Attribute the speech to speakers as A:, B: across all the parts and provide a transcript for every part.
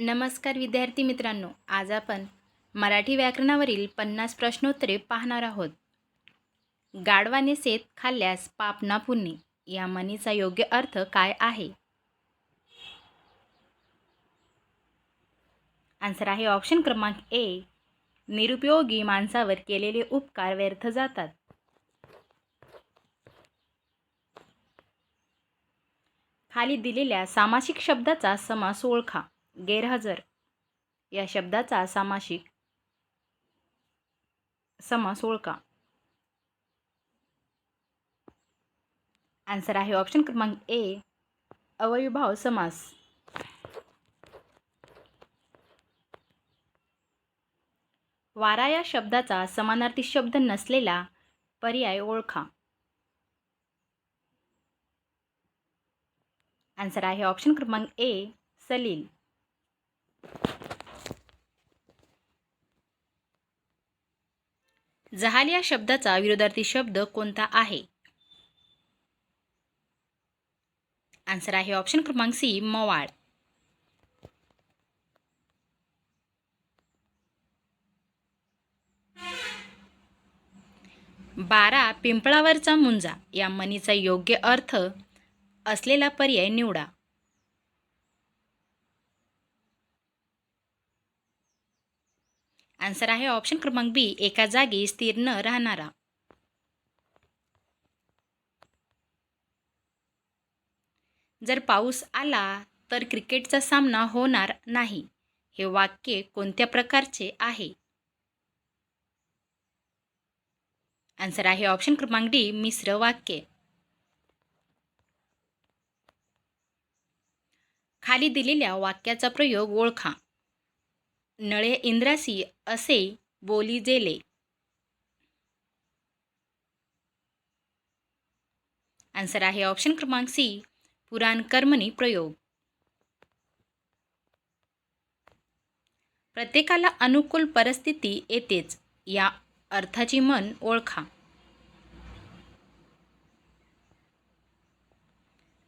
A: नमस्कार विद्यार्थी मित्रांनो आज आपण मराठी व्याकरणावरील पन्नास प्रश्नोत्तरे पाहणार आहोत. गाढवाने सेत खाल्ल्यास पाप ना पुण्य या म्हणीचा योग्य अर्थ काय आहे? आन्सर आहे ऑप्शन क्रमांक ए निरुपयोगी माणसावर केलेले उपकार व्यर्थ जातात. खाली दिलेल्या सामासिक शब्दाचा समास ओळखा. गैरहजर. या शब्दाचा सामासिक समास ओळखा आन्सर आहे ऑप्शन क्रमांक ए अवयभाव समास. वारा या शब्दाचा समानार्थी शब्द नसलेला पर्याय ओळखा. आन्सर आहे ऑप्शन क्रमांक ए सलील. जहाल या शब्दाचा विरोधार्थी शब्द कोणता आहे? आन्सर आहे ऑप्शन क्रमांक सी मवाळ. बारा पिंपळावरचा मुंजा. या मनीचा योग्य अर्थ असलेला पर्याय निवडा. आन्सर आहे ऑप्शन क्रमांक बी एका जागी स्थिर न राहणारा. जर पाऊस आला तर क्रिकेटचा सामना होणार नाही. हे वाक्य कोणत्या प्रकारचे आहे? आन्सर आहे ऑप्शन क्रमांक डी मिश्र वाक्य. खाली दिलेल्या वाक्याचा प्रयोग ओळखा. नळे इंद्रासी असे बोली जेले. आन्सर आहे ऑप्शन क्रमांक सी पुराण कर्मणी प्रयोग. प्रत्येकाला अनुकूल परिस्थिती येतेच या अर्थाची मन ओळखा.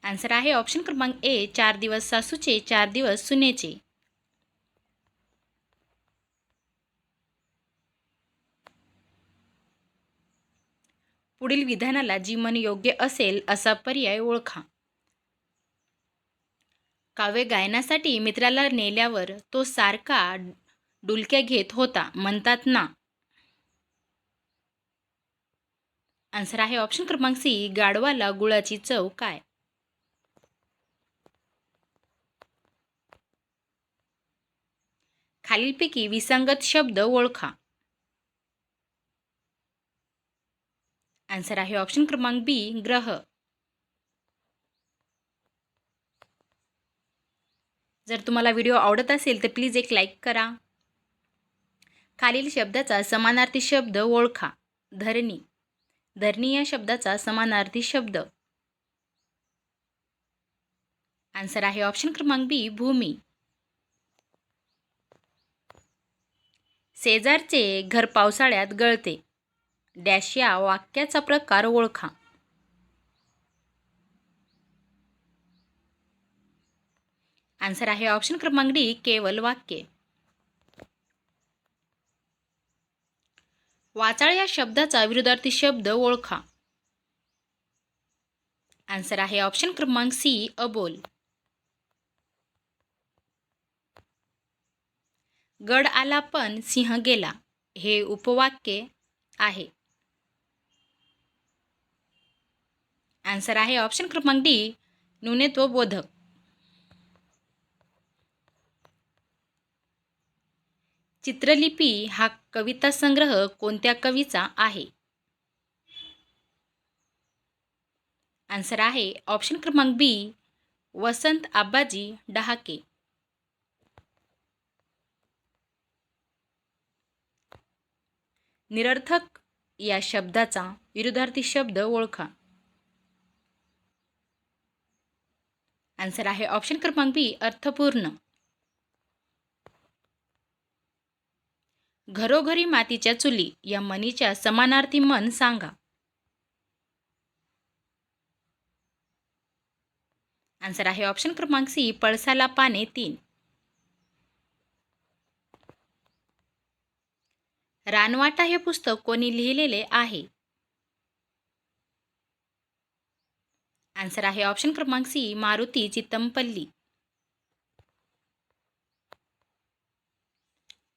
A: आन्सर आहे ऑप्शन क्रमांक ए चार दिवस सासूचे चार दिवस सुनेचे. पुढील विधानाला जीवन योग्य असेल असा पर्याय ओळखा. काव्य गायनासाठी मित्राला नेल्यावर तो सारखा डुलक्या घेत होता. म्हणतात ना आन्सर आहे ऑप्शन क्रमांक सी गाढवाला गुळाची चव काय? खालीलपैकी विसंगत शब्द ओळखा. आन्सर आहे ऑप्शन क्रमांक बी ग्रह. जर तुम्हाला व्हिडिओ आवडत असेल तर प्लीज एक लाईक करा. खालील शब्दाचा समानार्थी शब्द ओळखा. धरणी. धरणी या शब्दाचा समानार्थी शब्द. आन्सर आहे ऑप्शन क्रमांक बी भूमी. शेजारचे घर पावसाळ्यात गळते. डॅश या वाक्याचा प्रकार ओळखा. आन्सर आहे ऑप्शन क्रमांक डी केवल वाक्य. वाचाळ या शब्दाचा विरुद्धार्थी शब्द ओळखा. आन्सर आहे ऑप्शन क्रमांक सी अबोल. गड आला पण सिंह गेला हे उपवाक्य आहे. आन्सर आहे ऑप्शन क्रमांक डी न्यूनत्व बोधक. चित्रलिपी हा कविता संग्रह कोणत्या कवीचा आहे? आन्सर आहे ऑप्शन क्रमांक बी वसंत आबाजी डहाके. निरर्थक या शब्दाचा विरुद्धार्थी शब्द ओळखा. आन्सर आहे ऑप्शन क्रमांक बी अर्थपूर्ण. घरोघरी मातीच्या चुली या मनीच्या समानार्थी मन सांगा. आन्सर आहे ऑप्शन क्रमांक सी पळसाला पाने तीन. रानवाटा हे पुस्तक कोणी लिहिलेले आहे? आन्सर आहे ऑप्शन क्रमांक सी मारुती चित्तमपल्ली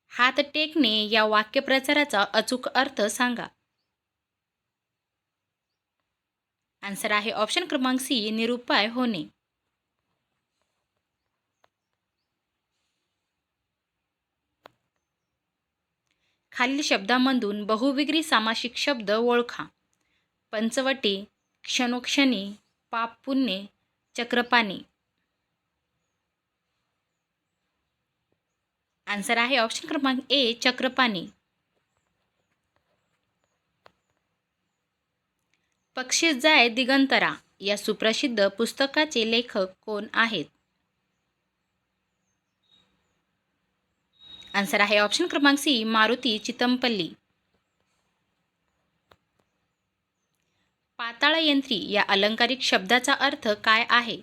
A: हात टेकणे या वाक्यप्रचाराचा अचूक अर्थ सांगा. आन्सर आहे ऑप्शन क्रमांक सी निरुपाय होणे. खालील शब्दांमधून बहुविग्री सामासिक शब्द ओळखा. पंचवटी क्षणोक्षणी पाप पुण्य चक्रपाणी. आन्सर आहे ऑप्शन क्रमांक ए चक्रपाणी. पक्षी जाय दिगंतरा या सुप्रसिद्ध पुस्तकाचे लेखक कोण आहेत? आन्सर आहे ऑप्शन क्रमांक सी मारुती चितमपल्ली. पाताळयंत्री या अलंकारिक शब्दाचा अर्थ काय आहे?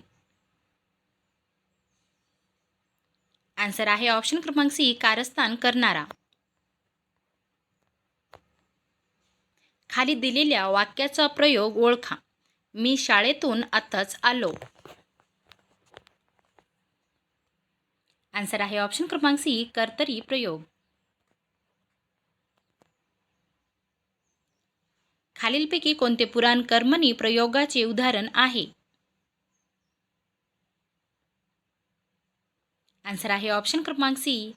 A: आन्सर आहे ऑप्शन क्रमांक सी कारस्थान करणारा. खाली दिलेल्या वाक्याचा प्रयोग ओळखा. मी शाळेतून आताच आलो. आन्सर आहे ऑप्शन क्रमांक सी कर्तरी प्रयोग. खालीलपैकी कोणते पुराण कर्मणी प्रयोगाचे उदाहरण आहे? आन्सर आहे ऑप्शन क्रमांक सी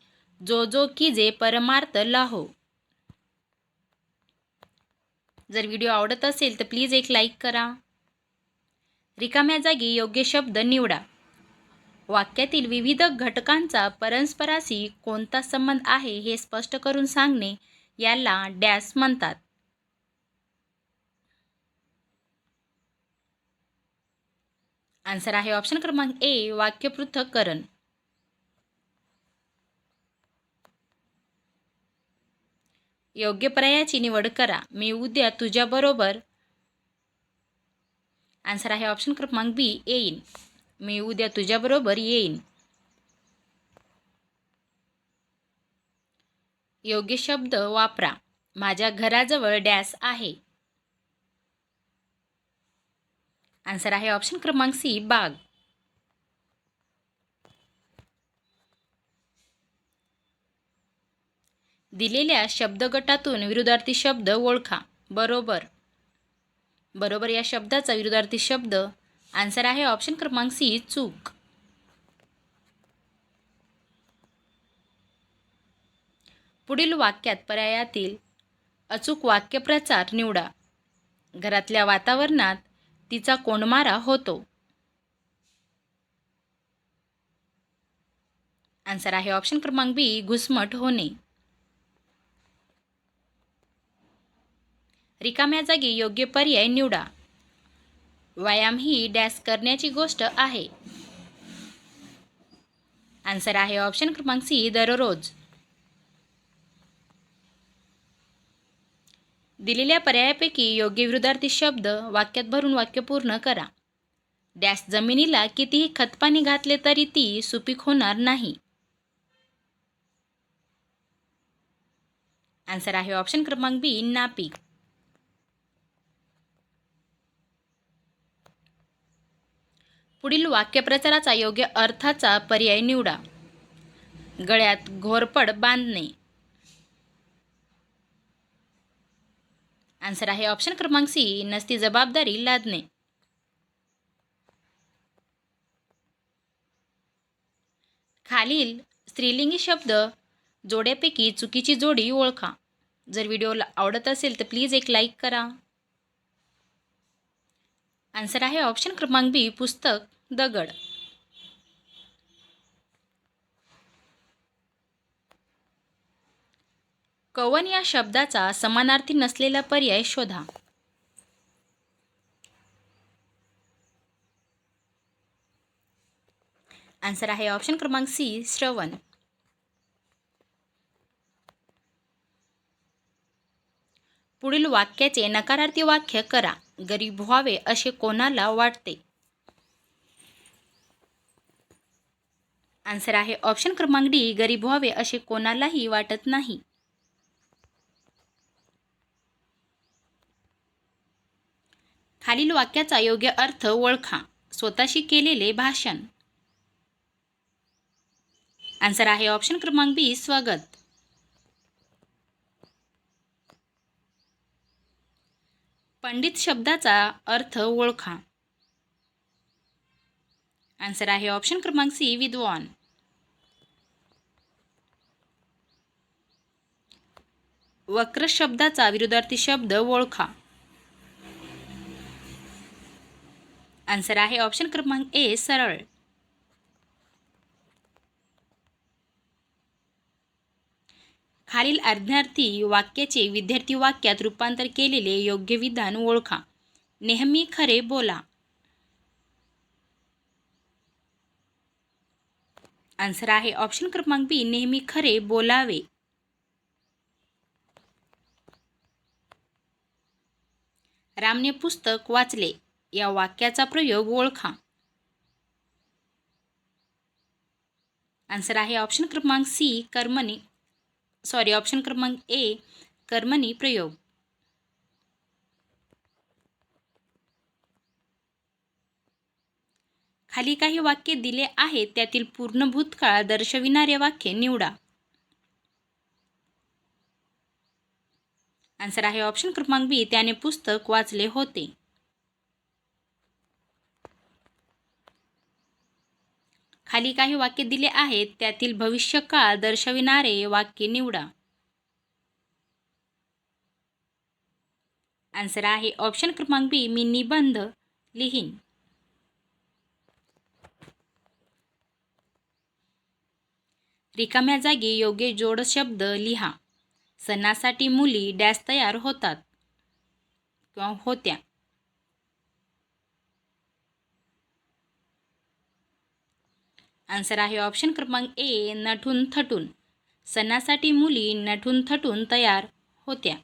A: जो जो की जे परमार्थ लाहो. जर व्हिडिओ आवडत असेल तर प्लीज एक लाईक करा. रिकाम्या जागी योग्य शब्द निवडा. वाक्यातील विविध घटकांचा परस्पराशी कोणता संबंध आहे हे स्पष्ट करून सांगणे याला डॅश म्हणतात. आन्सर आहे ऑप्शन क्रमांक ए वाक्य पृथक्करण योग्य पर्यायाची निवड करा. मी उद्या तुझ्याबरोबर आन्सर आहे ऑप्शन क्रमांक बी येईन. मी उद्या तुझ्याबरोबर येईन. योग्य शब्द वापरा. माझ्या घराजवळ डॅस आहे. आन्सर आहे ऑप्शन क्रमांक सी बाग. दिलेल्या शब्दगटातून विरुद्धार्थी शब्द ओळखा. बरोबर. बरोबर या शब्दाचा विरुद्धार्थी शब्द. आन्सर आहे ऑप्शन क्रमांक सी चूक. पुढील वाक्यात पर्यायातील अचूक वाक्यप्रचार निवडा. घरातल्या वातावरणात तिचा कोंडमारा होतो. आन्सर आहे ऑप्शन क्रमांक बी घुसमट होणे. रिकाम्या जागी योग्य पर्याय निवडा. व्यायाम ही डॅश करण्याची गोष्ट आहे. आन्सर आहे ऑप्शन क्रमांक सी दररोज. दिलेल्या पर्यायापैकी योग्य विरुद्धार्थी शब्द वाक्यात भरून वाक्य पूर्ण करा. डॅश जमिनीला कितीही खतपाणी घातले तरी ती सुपीक होणार नाही. आन्सर आहे ऑप्शन क्रमांक बी नापीक. पुढील वाक्यप्रचाराचा योग्य अर्थाचा पर्याय निवडा. गळ्यात घोरपड बांधणे. आन्सर आहे ऑप्शन क्रमांक सी नसती जबाबदारी लादणे. खालील स्त्रीलिंगी शब्द जोड्यापैकी चुकीची जोडी ओळखा. जर व्हिडिओला आवडत असेल तर प्लीज एक लाईक करा. आन्सर आहे ऑप्शन क्रमांक बी पुस्तक दगड. कवन या शब्दाचा समानार्थी नसलेला पर्याय शोधा. आन्सर आहे ऑप्शन क्रमांक सी श्रवण. पुढील वाक्याचे नकारार्थी वाक्य करा. गरीब व्हावे असे कोणाला वाटते? आन्सर आहे ऑप्शन क्रमांक डी गरीब व्हावे असे कोणालाही वाटत नाही. खालील वाक्याचा योग्य अर्थ ओळखा. स्वतःशी केलेले भाषण. आन्सर आहे ऑप्शन क्रमांक बी स्वागत. पंडित शब्दाचा अर्थ ओळखा. आन्सर आहे ऑप्शन क्रमांक सी विद्वान. वक्र शब्दाचा विरुद्धार्थी शब्द ओळखा. आन्सर आहे ऑप्शन क्रमांक ए सरळ. खालील अज्ञार्थी वाक्याचे विद्यार्थी वाक्यात रूपांतर केलेले योग्य विधान ओळखा. नेहमी खरे बोला. आन्सर आहे ऑप्शन क्रमांक बी नेहमी खरे बोलावे. रामने पुस्तक वाचले. या वाक्याचा प्रयोग ओळखा. आन्सर आहे ऑप्शन क्रमांक सी कर्मणी. सॉरी ऑप्शन क्रमांक ए कर्मणी प्रयोग. खाली काही वाक्य दिले आहेत त्यातील पूर्ण भूतकाळ दर्शविणारे वाक्य निवडा. आन्सर आहे ऑप्शन क्रमांक बी त्याने पुस्तक वाचले होते. खाली काही वाक्य दिले आहेत त्यातील भविष्यकाळ दर्शविणारे वाक्य निवडा. आन्सर आहे ऑप्शन क्रमांक बी मी निबंध लिहीन. रिकाम्या जागी योग्य जोड शब्द लिहा. सणासाठी मुली डॅश तयार होतात. किंवा होत्या. आन्सर आहे ऑप्शन क्रमांक ए नठून थटून. सणासाठी मुली नठून थटून तयार होत्या.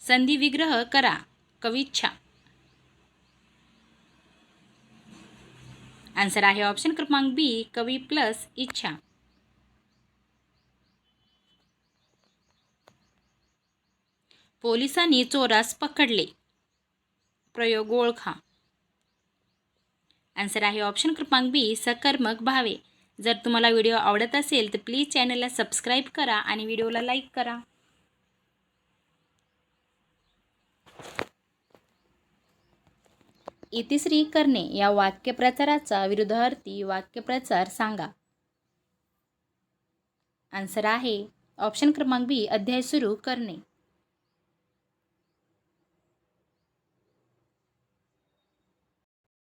A: संधी विग्रह करा कविच्छा. आन्सर आहे ऑप्शन क्रमांक बी कवी प्लस इच्छा. पोलिसांनी चोरास पकडले. प्रयोग ओळखा. आन्सर आहे ऑप्शन क्रमांक बी सकर्मक भावे. जर तुम्हाला व्हिडिओ आवडत असेल तर प्लीज चॅनलला सबस्क्राईब करा आणि व्हिडिओला लाईक करा. इतिश्री करणे या वाक्यप्रचाराचा विरुद्धार्थी वाक्यप्रचार सांगा. आन्सर आहे. ऑप्शन क्रमांक बी अध्याय सुरू करणे.